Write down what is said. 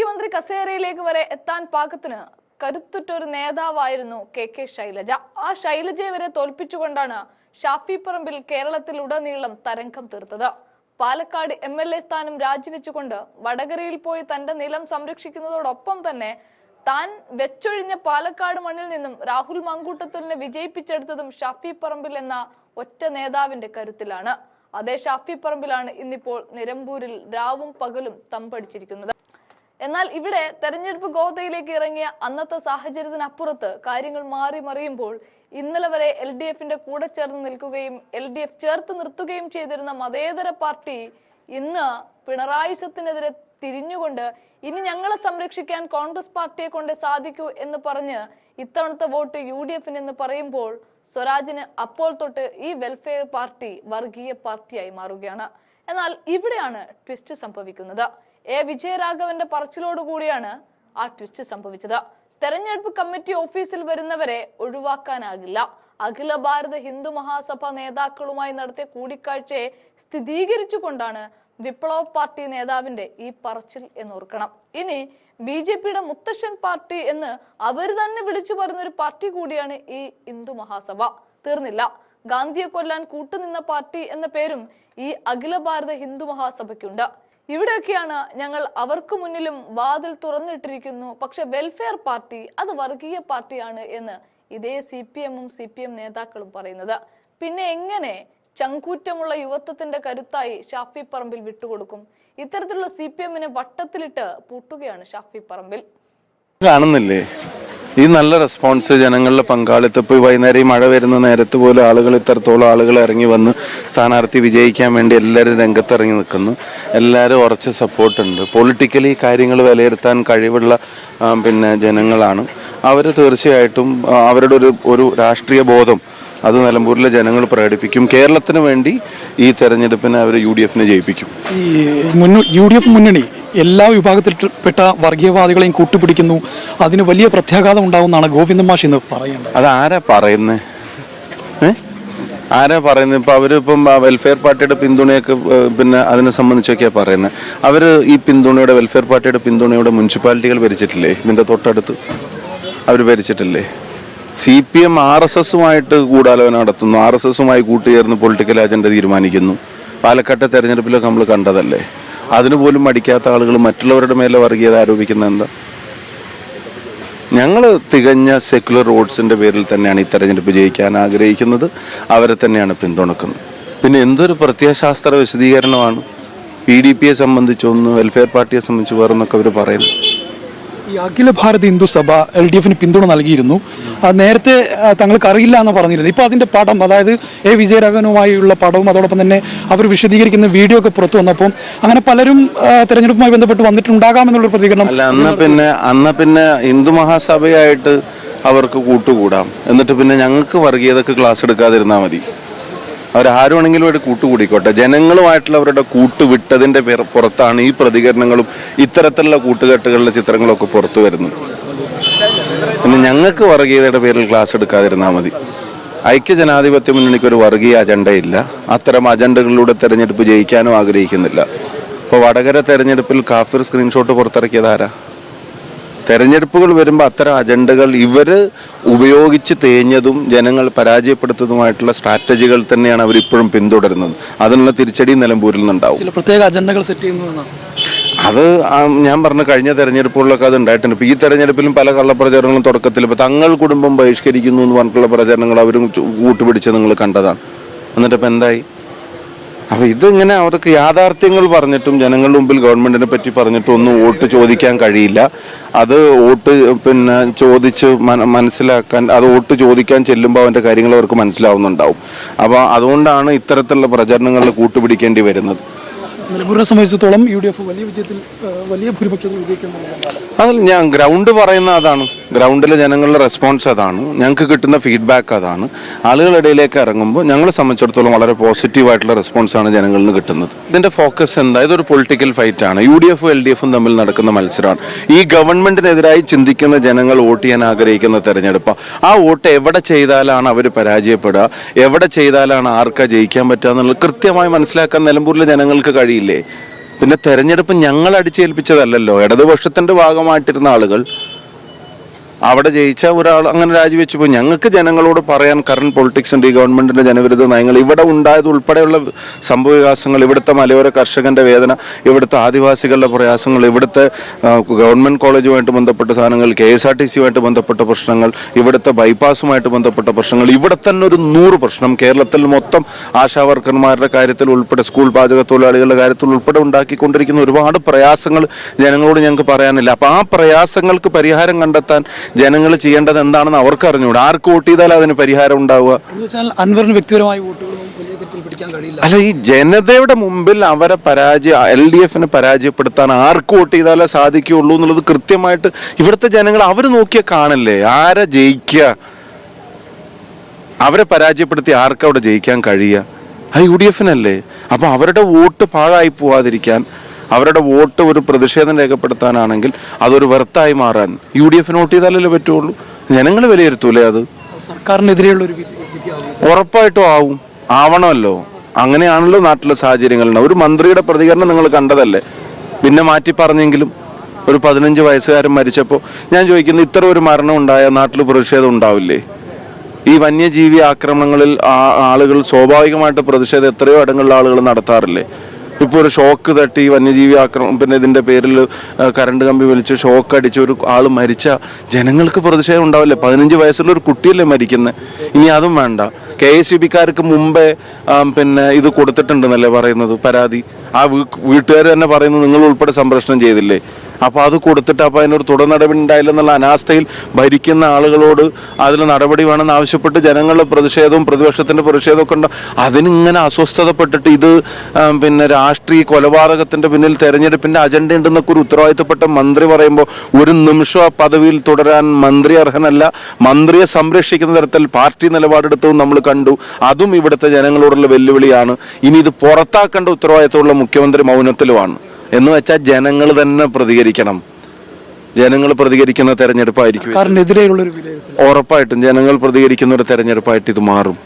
മുഖ്യമന്ത്രി കസേരയിലേക്ക് വരെ എത്താൻ പാകത്തിന് കരുത്തുറ്റൊരു നേതാവായിരുന്നു കെ കെ ശൈലജ. ആ ശൈലജയെ വരെ തോൽപ്പിച്ചുകൊണ്ടാണ് ഷാഫി പറമ്പിൽ കേരളത്തിൽ ഉടനീളം തരംഗം തീർത്തത്. പാലക്കാട് എം എൽ എ സ്ഥാനം രാജിവെച്ചുകൊണ്ട് വടകരയിൽ പോയി തന്റെ നിലം സംരക്ഷിക്കുന്നതോടൊപ്പം തന്നെ താൻ വെച്ചൊഴിഞ്ഞ പാലക്കാട് മണ്ണിൽ നിന്നും രാഹുൽ മങ്കൂട്ടത്തൂരിനെ വിജയിപ്പിച്ചെടുത്തതും ഷാഫി പറമ്പിൽ എന്ന ഒറ്റ നേതാവിന്റെ കരുത്തിലാണ്. അതേ ഷാഫി പറമ്പിലാണ് ഇന്നിപ്പോൾ നിലമ്പൂരിൽ രാവും പകലും തമ്പടിച്ചിരിക്കുന്നത്. എന്നാൽ ഇവിടെ തെരഞ്ഞെടുപ്പ് ഗോതയിലേക്ക് ഇറങ്ങിയ അന്നത്തെ സാഹചര്യത്തിനപ്പുറത്ത് കാര്യങ്ങൾ മാറി മറിയുമ്പോൾ ഇന്നലെ വരെ എൽ ഡി എഫിന്റെ കൂടെ ചേർന്ന് നിൽക്കുകയും എൽ ഡി എഫ് ചേർത്ത് നിർത്തുകയും ചെയ്തിരുന്ന മതേതര പാർട്ടി ഇന്ന് പിണറായി സത്തിനെതിരെ തിരിഞ്ഞുകൊണ്ട് ഇനി ഞങ്ങളെ സംരക്ഷിക്കാൻ കോൺഗ്രസ് പാർട്ടിയെ കൊണ്ട് സാധിക്കൂ എന്ന് പറഞ്ഞ് ഇത്തവണത്തെ വോട്ട് യു ഡി എഫിന് എന്ന് പറയുമ്പോൾ സ്വരാജിന് അപ്പോൾ തൊട്ട് ഈ വെൽഫെയർ പാർട്ടി വർഗീയ പാർട്ടിയായി മാറുകയാണ്. എന്നാൽ ഇവിടെയാണ് ട്വിസ്റ്റ് സംഭവിക്കുന്നത്. എ. വിജയരാഘവന്റെ പറച്ചിലോടുകൂടിയാണ് ആ ട്വിസ്റ്റ് സംഭവിച്ചത്. തെരഞ്ഞെടുപ്പ് കമ്മിറ്റി ഓഫീസിൽ വരുന്നവരെ ഒഴിവാക്കാനാകില്ല. അഖില ഭാരത ഹിന്ദു മഹാസഭ നേതാക്കളുമായി നടത്തിയ കൂടിക്കാഴ്ചയെ സ്ഥിരീകരിച്ചുകൊണ്ടാണ് വിപ്ലവ പാർട്ടി നേതാവിന്റെ ഈ പറച്ചിൽ എന്ന് ഓർക്കണം ഇനി ബി ജെ പിയുടെ മുത്തശ്ശൻ പാർട്ടി എന്ന് അവർ തന്നെ വിളിച്ചു പറഞ്ഞൊരു പാർട്ടി കൂടിയാണ് ഈ ഹിന്ദു മഹാസഭ. തീർന്നില്ല. ഗാന്ധിയെ കൊല്ലാൻ കൂട്ടുനിന്ന പാർട്ടി എന്ന പേരും ഈ അഖില ഭാരത ഹിന്ദു മഹാസഭയ്ക്കുണ്ട്. ഇവിടെയൊക്കെയാണ് ഞങ്ങൾ അവർക്ക് മുന്നിലും വാതിൽ തുറന്നിട്ടിരിക്കുന്നു. പക്ഷെ വെൽഫെയർ പാർട്ടി അത് വർഗീയ പാർട്ടിയാണ് എന്ന് ഇതേ സി പി എമ്മും സി പി എം നേതാക്കളും പറയുന്നത്. പിന്നെ എങ്ങനെ ചങ്കൂറ്റമുള്ള യുവത്വത്തിന്റെ കരുത്തായി ഷാഫി പറമ്പിൽ വിട്ടുകൊടുക്കും? ഇത്തരത്തിലുള്ള സി പി എമ്മിനെ വട്ടത്തിലിട്ട് പൂട്ടുകയാണ് ഷാഫി പറമ്പിൽ. കാണുന്നില്ലേ? ഈ നല്ല റെസ്പോൺസ് ജനങ്ങളുടെ പങ്കാളിത്തം. ഇപ്പോൾ വൈകുന്നേരം ഈ മഴ വരുന്ന നേരത്ത് പോലും ആളുകൾ ഇത്രത്തോളം ആളുകൾ ഇറങ്ങി വന്ന് സ്ഥാനാർത്ഥി വിജയിക്കാൻ വേണ്ടി എല്ലാവരും രംഗത്തിറങ്ങി നിൽക്കുന്നു. എല്ലാവരും ഉറച്ച സപ്പോർട്ടുണ്ട് പൊളിറ്റിക്കലി കാര്യങ്ങൾ വിലയിരുത്താൻ കഴിവുള്ള പിന്നെ ജനങ്ങളാണ്. അവർ തീർച്ചയായിട്ടും അവരുടെ ഒരു ഒരു രാഷ്ട്രീയ ബോധം അത് നിലമ്പൂരിലെ ജനങ്ങൾ പ്രകടിപ്പിക്കും. കേരളത്തിന് വേണ്ടി ഈ തെരഞ്ഞെടുപ്പിനെ അവർ യു ഡി എഫിനെ ജയിപ്പിക്കും. ഈ യു ഡി എഫ് മുന്നണി എല്ലാ വിഭാഗത്തിൽപ്പെട്ട വർഗീയവാദികളെയും കൂട്ടുപിടിക്കുന്നു. അതിന് വലിയ പ്രത്യാഘാതം ഉണ്ടാവുന്നതാണ് ഗോവിന്ദ മാഷ് ഇന്ന് പറയുന്നത് അതാരാ പറയുന്നത് ആരാ പറയുന്നത് ഇപ്പം അവരിപ്പം വെൽഫെയർ പാർട്ടിയുടെ പിന്തുണയൊക്കെ പിന്നെ അതിനെ സംബന്ധിച്ചൊക്കെയാണ് പറയുന്നത് അവർ ഈ പിന്തുണയുടെ വെൽഫെയർ പാർട്ടിയുടെ പിന്തുണയുടെ മുനിസിപ്പാലിറ്റികൾ ഭരിച്ചിട്ടില്ലേ? ഇതിന്റെ തൊട്ടടുത്ത് അവർ ഭരിച്ചിട്ടില്ലേ? C P M R S എസുമായിട്ട് ഗൂഢാലോചന നടത്തുന്നു. ആർ എസ് എസുമായി കൂട്ടുചേർന്ന് പൊളിറ്റിക്കൽ അജണ്ട തീരുമാനിക്കുന്നു. പാലക്കാട്ടെ തെരഞ്ഞെടുപ്പിലൊക്കെ നമ്മൾ കണ്ടതല്ലേ? അതിന് പോലും മടിക്കാത്ത ആളുകൾ മറ്റുള്ളവരുടെ മേലെ വർഗീയത ആരോപിക്കുന്നത് എന്താ? ഞങ്ങൾ തികഞ്ഞ സെക്യുലർ റോഡ്സിന്റെ പേരിൽ തന്നെയാണ് ഈ തെരഞ്ഞെടുപ്പ് ജയിക്കാൻ ആഗ്രഹിക്കുന്നത്. അവരെ തന്നെയാണ് പിന്തുണക്കുന്നത്. പിന്നെ എന്തൊരു പ്രത്യയശാസ്ത്ര വിശദീകരണമാണ്? പി ഡി പിയെ സംബന്ധിച്ചൊന്ന് വെൽഫെയർ പാർട്ടിയെ സംബന്ധിച്ച് വേറെന്നൊക്കെ അവർ പറയുന്നു. ഈ അഖില ഭാരത ഹിന്ദു സഭ എൽ ഡി എഫിന് പിന്തുണ നൽകിയിരുന്നു. നേരത്തെ തങ്ങൾക്ക് അറിയില്ല എന്ന് പറഞ്ഞിരുന്നു. ഇപ്പോൾ അതിന്റെ പടം അതായത് എ. വിജയരാഘവനുമായുള്ള പടവും അതോടൊപ്പം തന്നെ അവർ വിശദീകരിക്കുന്ന വീഡിയോ ഒക്കെ പുറത്തു വന്നപ്പോൾ അങ്ങനെ പലരും തെരഞ്ഞെടുപ്പുമായി ബന്ധപ്പെട്ട് വന്നിട്ടുണ്ടാകാമെന്നുള്ളൊരു പ്രതികരണം അല്ല അന്ന് പിന്നെ അന്ന് പിന്നെ ഹിന്ദു മഹാസഭയായിട്ട് അവർക്ക് കൂട്ടുകൂടാം. എന്നിട്ട് പിന്നെ ഞങ്ങൾക്ക് വർഗീയതക്ക് ക്ലാസ് എടുക്കാതിരുന്നാൽ മതി. അവരാരുവാണെങ്കിലും ഒരു കൂട്ടുകൂടിക്കോട്ടെ. ജനങ്ങളുമായിട്ടുള്ള അവരുടെ കൂട്ടുവിട്ടതിന്റെ പുറത്താണ് ഈ പ്രതികരണങ്ങളും ഇത്തരത്തിലുള്ള കൂട്ടുകെട്ടുകളിലെ ചിത്രങ്ങളൊക്കെ പുറത്തു വരുന്നത്. പിന്നെ ഞങ്ങൾക്ക് വർഗീയതയുടെ പേരിൽ ക്ലാസ് എടുക്കാതിരുന്നാൽ മതി. ഐക്യ ജനാധിപത്യ മുന്നണിക്ക് ഒരു വർഗീയ അജണ്ടയില്ല. അത്തരം അജണ്ടകളിലൂടെ തെരഞ്ഞെടുപ്പ് ജയിക്കാനും ആഗ്രഹിക്കുന്നില്ല. ഇപ്പോൾ വടകര തെരഞ്ഞെടുപ്പിൽ കാഫിർ സ്ക്രീൻഷോട്ട് പുറത്തിറക്കിയത് ആരാ? തെരഞ്ഞെടുപ്പുകൾ വരുമ്പോൾ അത്തരം അജണ്ടകൾ ഇവർ ഉപയോഗിച്ച് തേഞ്ഞതും ജനങ്ങൾ പരാജയപ്പെടുത്തതുമായിട്ടുള്ള സ്ട്രാറ്റജികൾ തന്നെയാണ് അവർ ഇപ്പോഴും പിന്തുടരുന്നത്. അതിനുള്ള തിരിച്ചടി നിലമ്പൂരിൽ നിന്നുണ്ടാവും. ചില പ്രത്യേക അജണ്ടകൾ സെറ്റ് ചെയ്യുന്നു അത് ഞാൻ പറഞ്ഞ കഴിഞ്ഞ തെരഞ്ഞെടുപ്പുകളിലൊക്കെ അത് ഉണ്ടായിട്ടുണ്ട്. ഇപ്പോൾ ഈ തെരഞ്ഞെടുപ്പിലും പല കള്ളപ്രചാരണങ്ങളും തുടക്കത്തിൽ ഇപ്പോൾ തങ്ങൾ കുടുംബം ബഹിഷ്കരിക്കുന്നു എന്ന് പറഞ്ഞിട്ടുള്ള പ്രചാരണങ്ങൾ അവരും കൂട്ടുപിടിച്ച് നിങ്ങൾ കണ്ടതാണ്. എന്നിട്ടിപ്പോൾ എന്തായി? അപ്പൊ ഇതിങ്ങനെ അവർക്ക് യാഥാർത്ഥ്യങ്ങൾ പറഞ്ഞിട്ടും ജനങ്ങളുടെ മുമ്പിൽ ഗവൺമെന്റിനെ പറ്റി പറഞ്ഞിട്ടും ഒന്നും വോട്ട് ചോദിക്കാൻ കഴിയില്ല. അത് വോട്ട് പിന്നെ ചോദിച്ച് മനസ്സിലാക്കാൻ അത് വോട്ട് ചോദിക്കാൻ ചെല്ലുമ്പോൾ അവന്റെ കാര്യങ്ങൾ അവർക്ക് മനസ്സിലാവുന്നുണ്ടാവും. അപ്പൊ അതുകൊണ്ടാണ് ഇത്തരത്തിലുള്ള പ്രചരണങ്ങളിൽ കൂട്ടുപിടിക്കേണ്ടി വരുന്നത്. നിലമ്പൂരിനെ സംബന്ധിച്ചിടത്തോളം യു ഡി എഫ് വലിയ വിജയത്തിൽ വലിയ ഭൂരിപക്ഷത്തിൽ വിജയിക്കുമെന്നുള്ളതാണ് അതിൽ ഞാൻ ഗ്രൗണ്ട് പറയുന്ന അതാണ്. ഗ്രൗണ്ടിലെ ജനങ്ങളുടെ റെസ്പോൺസ് അതാണ്. ഞങ്ങൾക്ക് കിട്ടുന്ന ഫീഡ്ബാക്ക് അതാണ്. ആളുകളിടയിലേക്ക് ഇറങ്ങുമ്പോൾ ഞങ്ങളെ സംബന്ധിച്ചിടത്തോളം വളരെ പോസിറ്റീവായിട്ടുള്ള റെസ്പോൺസാണ് ജനങ്ങളിൽ നിന്ന് കിട്ടുന്നത്. ഇതിന്റെ ഫോക്കസ് എന്താ? ഇതൊരു പൊളിറ്റിക്കൽ ഫൈറ്റ് ആണ്. യു ഡി എഫും എൽ ഡി എഫും തമ്മിൽ നടക്കുന്ന മത്സരമാണ്. ഈ ഗവൺമെന്റിനെതിരായി ചിന്തിക്കുന്ന ജനങ്ങൾ വോട്ട് ചെയ്യാൻ ആഗ്രഹിക്കുന്ന തെരഞ്ഞെടുപ്പ്. ആ വോട്ട് എവിടെ ചെയ്താലാണ് അവർ പരാജയപ്പെടുക? എവിടെ ചെയ്താലാണ് ആർക്കാ ജയിക്കാൻ പറ്റുക എന്നുള്ളത് കൃത്യമായി മനസ്സിലാക്കാൻ നിലമ്പൂരിലെ ജനങ്ങൾക്ക് കഴിയില്ലേ. പിന്നെ തെരഞ്ഞെടുപ്പ് ഞങ്ങൾ അടിച്ചേൽപ്പിച്ചതല്ലല്ലോ ഇടതുപക്ഷത്തിന്റെ ഭാഗമായിട്ടിരുന്ന ആളുകൾ അവിടെ ജയിച്ച ഒരാൾ അങ്ങനെ രാജിവെച്ചു. പോയി ഞങ്ങൾക്ക് ജനങ്ങളോട് പറയാൻ കറണ്ട് പൊളിറ്റിക്സിന്റെ ഈ ഗവൺമെന്റിന്റെ ജനവിരുദ്ധ നയങ്ങൾ ഇവിടെ ഉണ്ടായത് ഉൾപ്പെടെയുള്ള സംഭവ വികാസങ്ങൾ ഇവിടുത്തെ മലയോര കർഷകന്റെ വേദന ഇവിടുത്തെ ആദിവാസികളുടെ പ്രയാസങ്ങൾ ഇവിടുത്തെ ഗവൺമെന്റ് കോളേജുമായിട്ട് ബന്ധപ്പെട്ട സാധനങ്ങൾ കെ എസ് ആർ ടി സിയുമായിട്ട് ബന്ധപ്പെട്ട പ്രശ്നങ്ങൾ ഇവിടുത്തെ ബൈപ്പാസുമായിട്ട് ബന്ധപ്പെട്ട പ്രശ്നങ്ങൾ ഇവിടെ തന്നെ ഒരു നൂറ് പ്രശ്നം കേരളത്തിൽ മൊത്തം ആശാ വർക്കർമാരുടെ കാര്യത്തിൽ ഉൾപ്പെടെ സ്കൂൾ പാചക തൊഴിലാളികളുടെ കാര്യത്തിൽ ഉൾപ്പെടെ ഉണ്ടാക്കിക്കൊണ്ടിരിക്കുന്ന ഒരുപാട് പ്രയാസങ്ങൾ ജനങ്ങളോട് ഞങ്ങൾക്ക് പറയാനില്ല. അപ്പോൾ ആ പ്രയാസങ്ങൾക്ക് പരിഹാരം കണ്ടെത്താൻ ജനങ്ങൾ ചെയ്യേണ്ടത് എന്താണെന്ന് അവർക്ക് അറിഞ്ഞുകൂടാ. ആർക്ക് വോട്ട് ചെയ്താൽ അതിന് പരിഹാരം ഉണ്ടാവുക. അൻവറിന് വ്യക്തിപരമായ അല്ല ഈ ജനതയുടെ മുമ്പിൽ അവരെ പരാജയ എൽ ഡി എഫിനെ പരാജയപ്പെടുത്താൻ ആർക്ക് വോട്ട് ചെയ്താലേ സാധിക്കുകയുള്ളൂ എന്നുള്ളത് കൃത്യമായിട്ട് ഇവിടുത്തെ ജനങ്ങൾ അവർ നോക്കിയാൽ കാണല്ലേ. ആരെ ജയിക്കുക? അവരെ പരാജയപ്പെടുത്തി ആർക്കവിടെ ജയിക്കാൻ കഴിയുക? ആ യു ഡി എഫിനല്ലേ. അപ്പം അവരുടെ വോട്ട് പാഴായി പോവാതിരിക്കാൻ അവരുടെ വോട്ട് ഒരു പ്രതിഷേധം രേഖപ്പെടുത്താനാണെങ്കിൽ അതൊരു വെറുത്തായി മാറാൻ യു ഡി എഫിന് വോട്ട് ചെയ്താലല്ലേ പറ്റുള്ളൂ? ജനങ്ങൾ വിലയിരുത്തൂലേ അത്? സർക്കാരിനെതിരെയുള്ള ഒരു ഉറപ്പായിട്ടും ആവും. ആവണമല്ലോ. അങ്ങനെയാണല്ലോ നാട്ടിലെ സാഹചര്യങ്ങൾ. ഒരു മന്ത്രിയുടെ പ്രതികരണം നിങ്ങൾ കണ്ടതല്ലേ? പിന്നെ മാറ്റി പറഞ്ഞെങ്കിലും ഒരു പതിനഞ്ച് വയസ്സുകാരൻ മരിച്ചപ്പോൾ ഞാൻ ചോദിക്കുന്നു ഇത്ര ഒരു മരണം ഉണ്ടായ നാട്ടിൽ പ്രതിഷേധം ഉണ്ടാവില്ലേ? ഈ വന്യജീവി ആക്രമണങ്ങളിൽ ആ- ആളുകൾ സ്വാഭാവികമായിട്ട് പ്രതിഷേധം എത്രയോ ഇടങ്ങളിലുള്ള ആളുകൾ നടത്താറില്ലേ? ഇപ്പോൾ ഒരു ഷോക്ക് തട്ടി വന്യജീവി ആക്രമണം പിന്നെ ഇതിന്റെ പേരിൽ കറണ്ട് കമ്പി വലിച്ച് ഷോക്ക് അടിച്ച് ഒരു ആൾ മരിച്ച ജനങ്ങൾക്ക് പ്രതിഷേധം ഉണ്ടാവില്ലേ? പതിനഞ്ച് വയസ്സുള്ള ഒരു കുട്ടിയല്ലേ മരിക്കുന്നത് ഇനി അതും വേണ്ട. കെ എസ് യു ബിക്കാർക്ക് മുമ്പേ പിന്നെ ഇത് കൊടുത്തിട്ടുണ്ടെന്നല്ലേ പറയുന്നത് പരാതി? ആ വീട്ടുകാർ തന്നെ പറയുന്നത് നിങ്ങൾ ഉൾപ്പെടെ സംപ്രേഷണം ചെയ്തില്ലേ? അപ്പൊ അത് കൊടുത്തിട്ട് അപ്പോൾ അതിനൊരു തുടർ നടപടി ഉണ്ടായില്ലെന്നുള്ള അനാസ്ഥയിൽ ഭരിക്കുന്ന ആളുകളോട് അതിൽ നടപടി വേണമെന്ന് ആവശ്യപ്പെട്ട് ജനങ്ങളുടെ പ്രതിഷേധവും പ്രതിപക്ഷത്തിന്റെ പ്രതിഷേധമൊക്കെ ഉണ്ട്. അതിനിങ്ങനെ അസ്വസ്ഥതപ്പെട്ടിട്ട് ഇത് പിന്നെ രാഷ്ട്രീയ കൊലപാതകത്തിന്റെ പിന്നിൽ തെരഞ്ഞെടുപ്പിന്റെ അജണ്ട ഉണ്ടെന്നൊക്കെ ഒരു ഉത്തരവാദിത്തപ്പെട്ട മന്ത്രി പറയുമ്പോൾ ഒരു നിമിഷം ആ പദവിയിൽ തുടരാൻ മന്ത്രി അർഹനല്ല. മന്ത്രിയെ സംരക്ഷിക്കുന്ന തരത്തിൽ പാർട്ടി നിലപാടെടുത്തതും നമ്മൾ കണ്ടു. അതും ഇവിടുത്തെ ജനങ്ങളോടുള്ള വെല്ലുവിളിയാണ്. ഇനി ഇത് പുറത്താക്കേണ്ട ഉത്തരവാദിത്തമുള്ള മുഖ്യമന്ത്രി മൗനത്തിലുമാണ്. എന്ന് വെച്ചാൽ ജനങ്ങൾ തന്നെ പ്രതികരിക്കണം. ജനങ്ങൾ പ്രതികരിക്കുന്ന തെരഞ്ഞെടുപ്പായിരിക്കും ഉറപ്പായിട്ടും ജനങ്ങൾ പ്രതികരിക്കുന്ന ഒരു തെരഞ്ഞെടുപ്പായിട്ട് ഇത് മാറും.